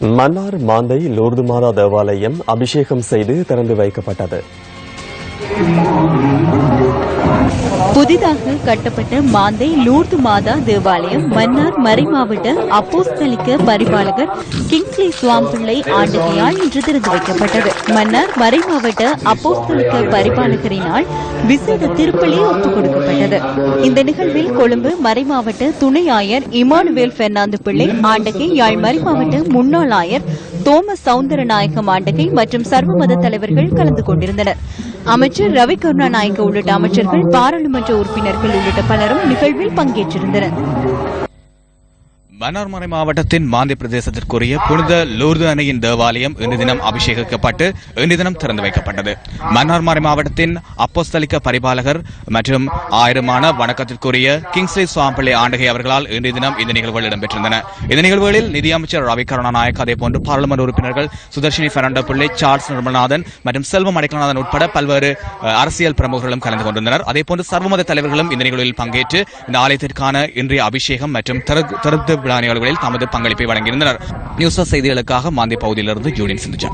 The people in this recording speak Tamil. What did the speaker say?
மன்னார் மாந்தை லோர்து மாதா தேவாலயம் அபிஷேகம் செய்து திறந்து வைக்கப்பட்டது. புதிதாக கட்டப்பட்ட மாந்தை லூர்து மாதா தேவாலயம் மன்னார் மறைமாவட்ட அப்போஸ்தலிக்க பரிபாலகர் கிங்ஸ்லி சுவாம்பிள்ளை ஆண்டுகையால் இன்று திறந்து வைக்கப்பட்டது. மன்னார் மறைமாவட்ட அப்போஸ்தலிக்க பரிபாலகரினால் விசேட திருப்பலி ஒப்புக் கொடுக்கப்பட்டது. இந்த நிகழ்வில் கொழும்பு மறைமாவட்ட துணை ஆயர் இமானுவேல் பெர்னாந்து பிள்ளை ஆண்டகை யாழ் மறைமாவட்ட முன்னாள் ஆயர் தோமஸ் சவுந்தரநாயகம் ஆண்டகை மற்றும் சர்வ மத தலைவர்கள் கலந்து கொண்டிருந்தனர். அமைச்சர் ரவி கருணாநாயக்க உள்ளிட்ட அமைச்சர்கள் பாராளுமன்ற உறுப்பினர்கள் உள்ளிட்ட பலரும் நிகழ்வில் பங்கேற்றிருந்தனர். மன்னார்மறை மாவட்டத்தின் மாந்தி பிரதேசத்திற்குரிய புனித லூர்து அணையின் தேவாலயம் இன்று தினம் அபிஷேகிக்கப்பட்டு இன்று தினம் திறந்து வைக்கப்பட்டது. மன்னார்மறை மாவட்டத்தின் அப்போஸ்தலிக்க பரிபாலகர் மற்றும் ஆயிரமான வணக்கத்திற்குரிய கிங்ஸ்லி சுவாம்பிள்ளை ஆண்டகை அவர்களால் இன்றைய தினம் இந்த நிகழ்வுகள் இடம்பெற்றிருந்தன. இந்த நிகழ்வுகளில் நிதியமைச்சர் ரவி கருணாநாயக் அதேபோன்று பாராளுமன்ற உறுப்பினர்கள் சுதர்ஷினி பெர்னாண்டோ பிள்ளை சார்ல்ஸ் நிர்மலநாதன் மற்றும் செல்வம் அடைக்கலநாதன் உட்பட பல்வேறு அரசியல் பிரமுகர்களும் கலந்து கொண்டிருந்தனர் அதேபோன்று சர்வமத தலைவர்களும் இந்த நிகழ்வில் பங்கேற்று இந்த ஆலயத்திற்கான இன்றைய அபிஷேகம் மற்றும் திறந்து விழா நிகழ்வுகளில் தமது பங்களிப்பை வழங்கியிருந்தனர். நியூஸ் செய்திகளுக்காக மாந்தி பகுதியிலிருந்து ஜூலியன் சிந்துஜா